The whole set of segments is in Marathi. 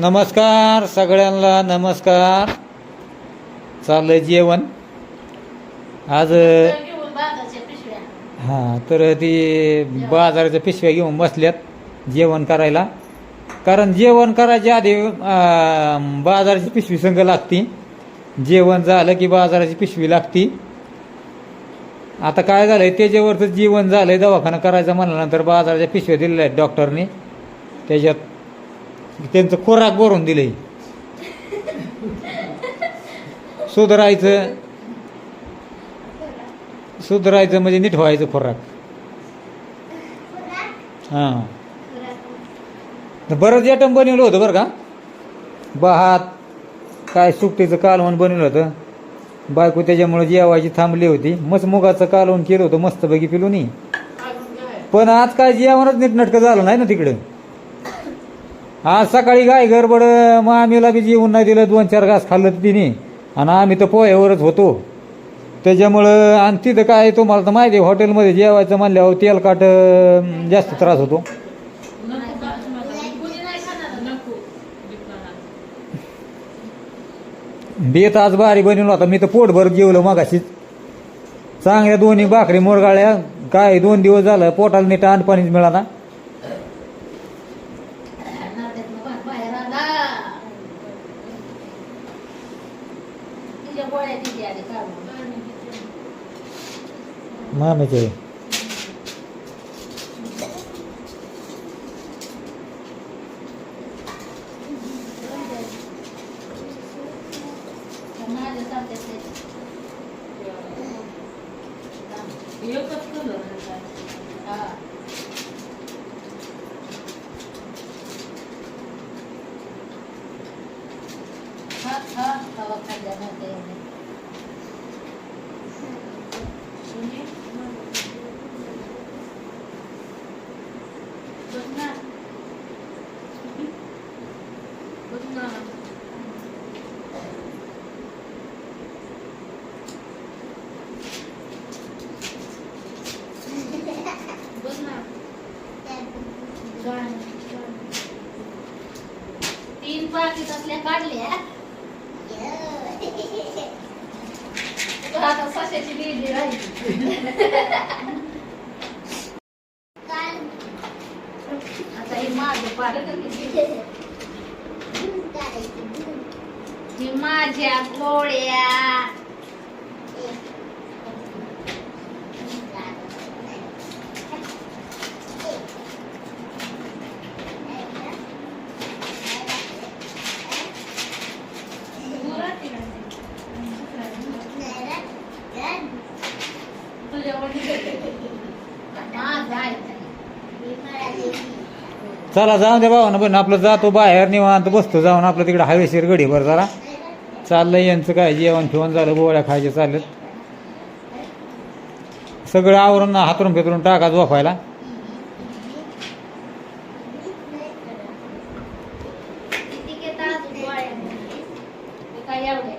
नमस्कार सगळ्यांना नमस्कार. चाललं जेवण. आज हां तर ती बाजाराच्या पिशव्या घेऊन बसल्यात जेवण करायला. कारण जेवण करायच्या आधी बाजाराची पिशवी संघ लागती. जेवण झालं की बाजाराची पिशवी लागती. आता काय झालंय त्याच्यावरचं जेवण झालंय दवाखाना करायचं म्हणल्यानंतर बाजाराच्या पिशव्या दिलेल्या आहेत डॉक्टरने. त्याच्यात त्यांचं खोराक भरून दिले सुधरायचं सुधरायचं म्हणजे नीट व्हायचं खोराक. हां. तर बरंच आयटम बनवलं होतं बरं का? भात काय सुकटीचं कालवण बनवलं होतं. बायको त्याच्यामुळे जेवायची थांबली होती. मस्त मुगाचं कालवण केलं होतं मस्तपैकी पिलूनी. पण आज काय जेवणच नीटनटकं झालं नाही ना तिकडं? आज सकाळी गाय गडबड आम्हीला बी जेवण नाही दिलं दोन चार घास खाल्लं तिने. आणि आम्ही तर पोह्यावरच होतो. त्याच्यामुळं आणि तिथं काय तुम्हाला तर माहिती आहे हॉटेलमध्ये जेवायचं म्हणल्यावर तेलकाट जास्त त्रास होतो. बेत आज भारी बनवला होता मी तर पोटभर जेवलं मगाशीच. चांगल्या दोन्ही भाकरी मोरगाळ्या काय दोन दिवस झालं पोटाला नीट आणपाणीच मिळाला नात्यातनं भात बाहेर आला तिच्या गोळ्या तिथे आली काढून मामेचे माझ्या सारख्याच हा हा हा हवा खाल्ल्या नव्हत्या एवढ्या. बघ ना. बघ ना. बघ ना. गाणं, गाणं. तीन पाकिटातल्या काढल्या. आता सशाची राहिली. आता हे माझं पार माझ्या गोळ्या माझं आहे चला जाऊन द्या भावानं पण आपलं जातो बाहेर निवांत बसतो. जाऊन आपलं तिकडे हवेशीर गडीभर जरा. चाललंय यांचं काय जेवण फिवण झालं गोळ्या खायचे चाललेत. सगळं आवरून हातरून फितरून टाका झोपायला. किती घेता अजून गोळ्या हे काय एवढे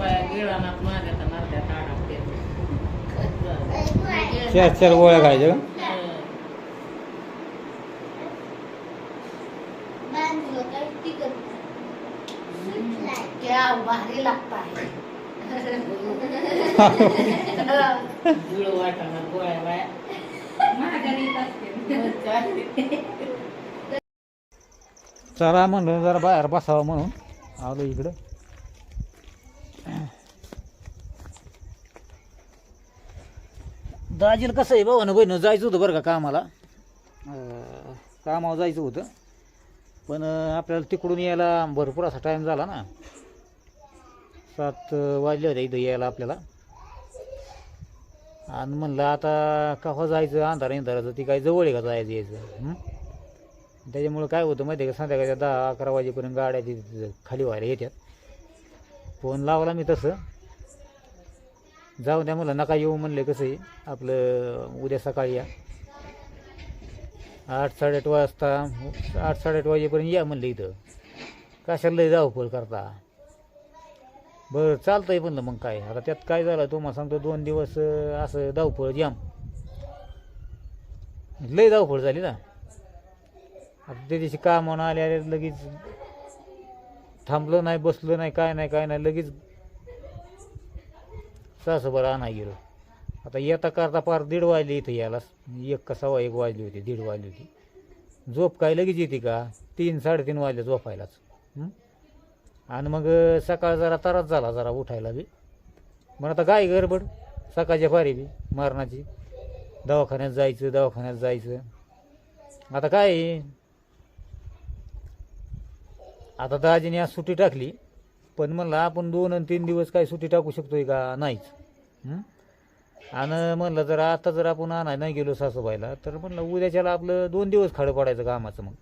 हां गोळ्या चार चार गोळ्या खायच्या क्या भारी लागत आहे चला म्हणलं जरा बाहेर बसावं म्हणून. आलो इकडं. दाजीला कसं आहे भाऊ ना बहिणं जायचं होतं बरं का कामाला. कामावर जायचं होतं. पण आपल्याला तिकडून यायला भरपूर असा टाईम झाला ना. सात वाजले होते इथं यायला आपल्याला. आणि म्हणलं आता केव्हा जायचं अंधार अंधाराचं ती काय जवळ आहे का जायचं यायचं? त्याच्यामुळं काय होतं माहिती आहे का संध्याकाळच्या दहा अकरा वाजेपर्यंत गाड्या तिथं खाली व्हायला येतात. फोन लावला मी तसं. जाऊ द्या मला नका येऊ म्हणले कसं आहे आपलं उद्या सकाळी या. आठ साडेआठ वाजता आठ साडेआठ वाजेपर्यंत या म्हणलं इथं. कशाला लय धावपळ करता? बरं चालतंय म्हणलं मग काय. आता त्यात काय झालं तुम्हाला सांगतो दोन दिवस असं धावपळ जाम. लय धावपळ झाली ना. आता त्या दिवशी काम आले आले लगेच थांबलं नाही बसलं नाही काय नाही काय नाही लगेच सासभर आणा गेलो. आता येता करता पार दीड वाजले इथं यायला. एक का सव्वा एक वाजली होती दीड वाजली होती. झोप काय लगेच येते का? तीन साडेतीन वाजले झोपायलाच. आणि मग सकाळ जरा त्रास झाला जरा उठायला बी. मग आता काय गडबड? सकाळच्या फारी बी मारणाची. दवाखान्यात जायचं दवाखान्यात जायचं. आता काय? आता दाजीने आज सुट्टी टाकली पण म्हणलं आपण दोन आणि तीन दिवस काय सुट्टी टाकू शकतोय का? नाहीच. आणि म्हणलं जर आता जर आपण आणाय नाही गेलो सासूबाईला तर म्हणलं उद्याच्याला आपलं दोन दिवस खाडं पडायचं कामाचं मग.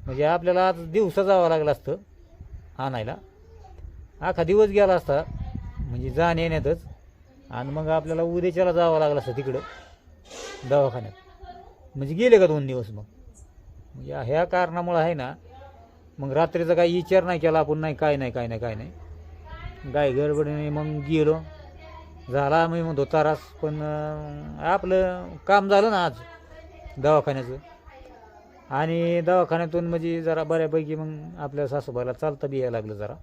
म्हणजे आपल्याला आज दिवसा जावं लागलं असतं आणायला. अख्खा दिवस गेला असता म्हणजे जाण येण्यातच. आणि मग आपल्याला उद्याच्याला जावं लागलं असतं तिकडं दवाखान्यात. म्हणजे गेले का दोन दिवस मग? म्हणजे ह्या कारणामुळं आहे ना मग रात्रीचा काही विचार नाही केला आपण नाही काय नाही काय नाही काय नाही. गाय गडबडीने मग गेलो. झाला मी म्हणतो तारास पण आपलं काम झालं ना आज दवाखान्याचं. आणि दवाखान्यातून म्हणजे जरा बऱ्यापैकी मग आपल्या सासूबाईला चालता बी यायला लागलं जरा.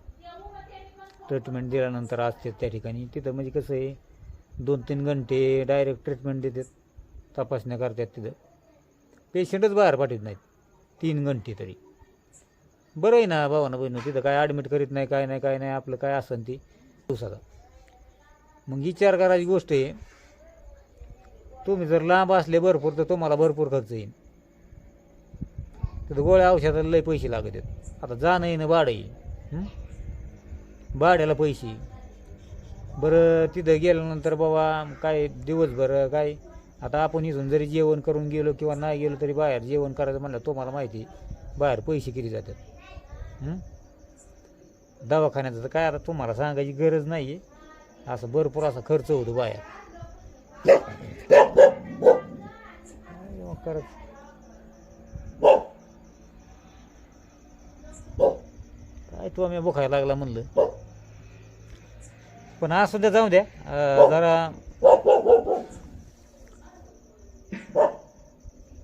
ट्रीटमेंट दिल्यानंतर असते त्या ठिकाणी. तिथं म्हणजे कसं आहे दोन तीन घंटे डायरेक्ट ट्रीटमेंट देतात तपासण्या करतात तिथं. पेशंटच बाहेर पाठवत नाहीत. तीन घंटे तरी. बरं आहे ना भावानं बहिणी तिथं काय ॲडमिट करीत नाही काय नाही काय नाही आपलं काय असन ती. दिवसाचा मग विचार करायची गोष्ट आहे तुम्ही जर लांब असले भरपूर तर तुम्हाला भरपूर खर्च येईल तिथं गोळ्या औषधाला लय पैसे लागत आहेत. आता जाणं येणं भाडं आहे. भाड्याला पैसे. बरं तिथं गेल्यानंतर बाबा काय दिवसभर काय? आता आपण इथून जरी जेवण करून गेलो किंवा नाही गेलो तरी बाहेर जेवण करायचं म्हणलं तुम्हाला माहिती आहे, बाहेर पैसे किती जातात. दवाखान्याचं तर काय आता तुम्हाला सांगायची गरज नाही आहे असं भरपूर असा खर्च होतो बाहेर. मग करत काय तू आम्ही बुखायला लागला म्हणलं. पण असू द्या जाऊ द्या. अं, जरा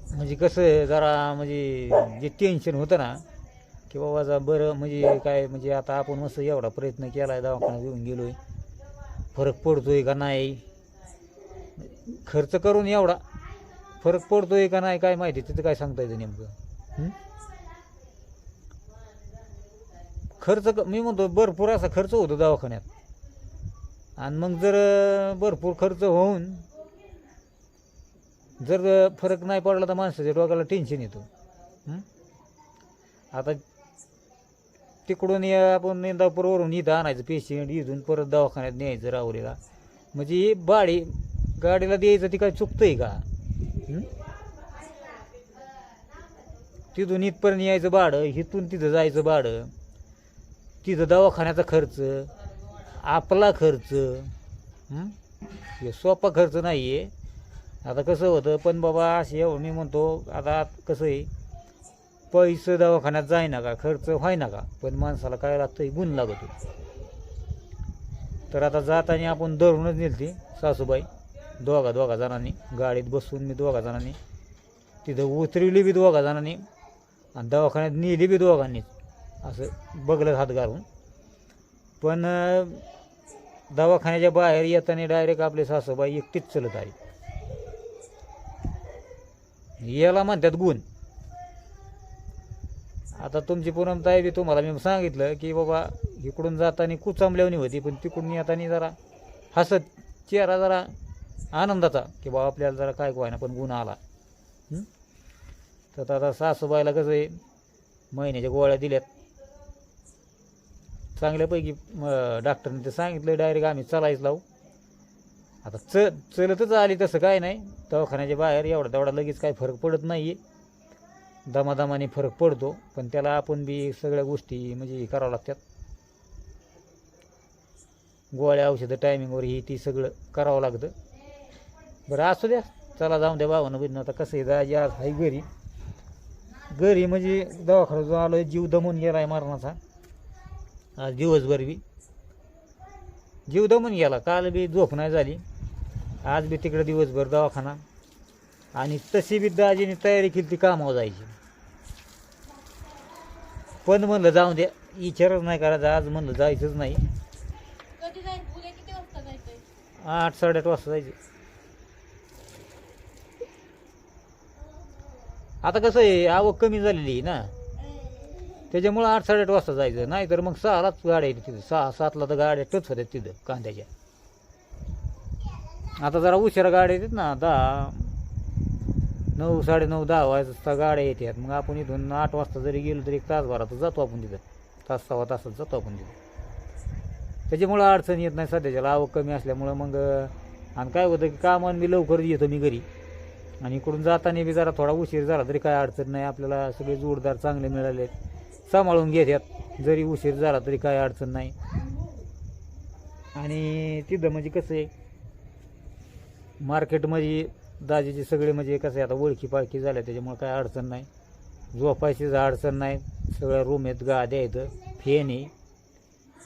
म्हणजे कसं आहे जरा म्हणजे जे टेन्शन होतं ना की बाबा जा बरं म्हणजे काय म्हणजे आता आपण मस्त एवढा प्रयत्न केला आहे दवाखान्यात घेऊन गेलो आहे फरक पडतोय का नाही? खर्च करून एवढा फरक पडतोय का नाही काय माहिती तिथं काय सांगता येतं नेमकं? खर्च क- मी म्हणतो भरपूर असा खर्च होतो दवाखान्यात. आणि मग जर भरपूर खर्च होऊन जर फरक नाही पडला तर माणसाच्या डोक्याला टेन्शन येतो. आता तिकडून या आपण इंदापूरवरून इथं आणायचं पेशंट इथून परत दवाखान्यात न्यायचं राहुरीला. म्हणजे ही बाडी गाडीला द्यायचं ती काय चुकतंय का? तिथून इथपर्यंत यायचं भाडं इथून तिथं जायचं भाडं तिथं दवाखान्याचा खर्च आपला खर्च हे? सोपा खर्च नाही आहे आता कसं होतं पण बाबा असे एवढं मी म्हणतो आता कसं आहे पैसे दवाखान्यात जाय ना का? खर्च व्हाय ना का? पण माणसाला काय लागतं गुण लागतो तर आता जाताना आपण धरूनच नेलती सासूबाई. दोघा दोघा जणांनी. गाडीत बसून मी दोघा जणांनी. तिथं उतरवली बी दोघा जणांनी. आणि दवाखान्यात नेली बी दोघांनी. असं बगलत हात घालून. पण दवाखान्याच्या बाहेर येताना डायरेक्ट आपले सासूबाई एकटीच चलत आली. याला म्हणतात गुण. आता तुमची पूनमताई बी तुम्हाला मी सांगितलं की बाबा इकडून जाताना कुचांबल्यावणी होती पण तिकडून येताना जरा हसत चेहरा जरा आनंदाचा की बाबा आपल्याला जरा काय ना पण गुण आला. तर आता सासूबाईला कसं आहे महिन्याच्या गोळ्या दिल्यात. चांगल्यापैकी डॉक्टरने ते सांगितलं डायरेक्ट आम्ही चालायच लावू. आता च चलतच आली तसं काय नाही. दवाखान्याच्या बाहेर एवढा तेवढा लगेच काय फरक पडत नाही आहे दमादमाने फरक पडतो पण त्याला आपण बी सगळ्या गोष्टी म्हणजे करावं लागतात. गोळ्या औषधं टायमिंगवर ही ती सगळं करावं लागतं. बरं असू द्या. चला जाऊन द्या भावानं बिन आता कसं आहे दाजी आज आहे घरी. घरी म्हणजे दवाखान्यात आलो जीव दमून गेला आहे मरणाचा. आज दिवसभर बी. जीव दमून गेला. काल बी झोप नाही झाली. आज बी तिकडे दिवसभर दवाखाना. आणि तशी बी दाजीने तयारी केली ती कामावर जायची. पण म्हणलं जाऊन द्या विचारच नाही करायचा आज म्हणलं जायचंच नाही. आठ साडेआठ वाजता जायचे. आता कसं आहे आवक कमी झालेली आहे ना. त्याच्यामुळं आठ साडेआठ वाजता जायचं. नाही तर मग सहालाच गाड्या येते तिथं. सहा सातला तर गाड्या टच होत्या तिथं कांद्याच्या. आता जरा उशिरा गाड्या येतात ना दहा नऊ साडेनऊ दहा वाजता गाड्या येतात मग आपण इथून आठ वाजता जरी गेलो तरी एक तासभरात जातो आपण तिथं. तास सव्वा तासात जातो आपण तिथं. त्याच्यामुळं अडचण येत नाही सध्याच्याला आवक कमी असल्यामुळं मग आणि काय होतं की कामान मी लवकर येतो मी घरी. आणि इकडून जाताना बी जरा थोडा उशीर झाला तरी काय अडचण नाही. आपल्याला सगळे जोडदार चांगले मिळाले सांभाळून घेतात जरी उशीर झाला तरी काय अडचण नाही. आणि तिथं म्हणजे कसं आहे मार्केटमध्ये दाजीचे सगळे म्हणजे कसं आहे आता ओळखी पाळखी झाल्या त्याच्यामुळे काय अडचण नाही. झोपायचीच अडचण नाही. सगळ्या रूम आहेत गाद्या आहेत फॅन आहे.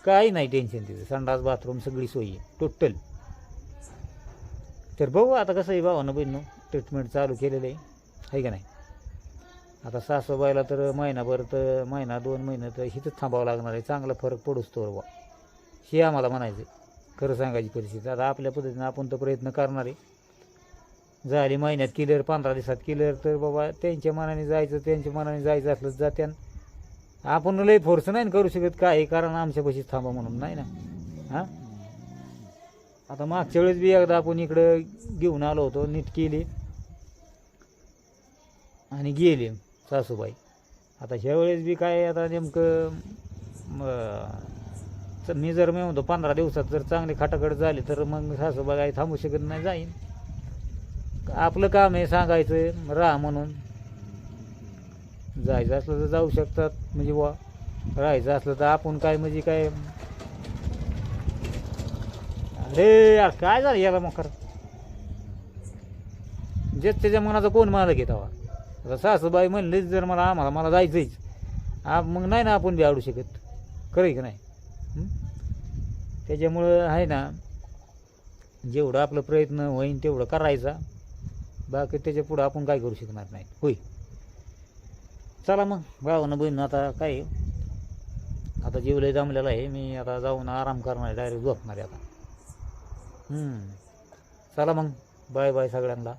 काही नाही टेन्शन तिथं संडास बाथरूम सगळी सोयी आहे टोटल तर बघू आता कसं आहे भावानं बहिणं ट्रीटमेंट चालू केलेलं आहे. आहे का नाही? आता सासूबाईला तर महिनाभर तर महिना दोन महिने तर हिथंच थांबावं लागणार आहे. चांगला फरक पडूच तो बा हे आम्हाला म्हणायचं खरं सांगायची परिस्थिती. आता आपल्या पद्धतीनं आपण तर प्रयत्न करणार आहे. झाली महिन्यात किलर पंधरा दिवसात किलर तर बाबा त्यांच्या मनाने जायचं त्यांच्या मनाने जायचं असलं जात्यान आपण लई फोर्स नाही ना करू शकत काय कारण आमच्या पशीच थांबा म्हणून नाही ना? हां? आता मागच्या वेळेस बी एकदा आपण इकडं घेऊन आलो होतो नीट केली. आणि गेले सासूबाई. आता ह्या वेळेस बी काय आता नेमकं मी जर मी म्हणतो पंधरा दिवसात जर चांगले खाटाखट झाले तर मग सासूबाई काही थांबू शकत नाही जाईन. आपलं काम आहे सांगायचं राहा म्हणून. जायचं असलं तर जाऊ शकतात म्हणजे वा राहायचं असलं तर आपण काय म्हणजे काय? अरे यार काय झालं याला मग खरं जे त्याच्या मनाचा कोण मला घेत हवा आता सासूबाई म्हणलीच जर मला आम्हाला मला जायचंच आ मग नाही ना आपण बी आवडू शकत. खरं की नाही? त्याच्यामुळं आहे ना जेवढं आपलं प्रयत्न होईन तेवढं करायचा. बाकी त्याच्या पुढं आपण काय करू शकणार नाही. होय. चला मग भावानं बहीण आता काय आहे? आता जेवलंय जमलेला आहे. मी आता जाऊन आराम करणार आहे. डायरेक्ट झोपणार आहे आता. चला मग बाय बाय सगळ्यांना.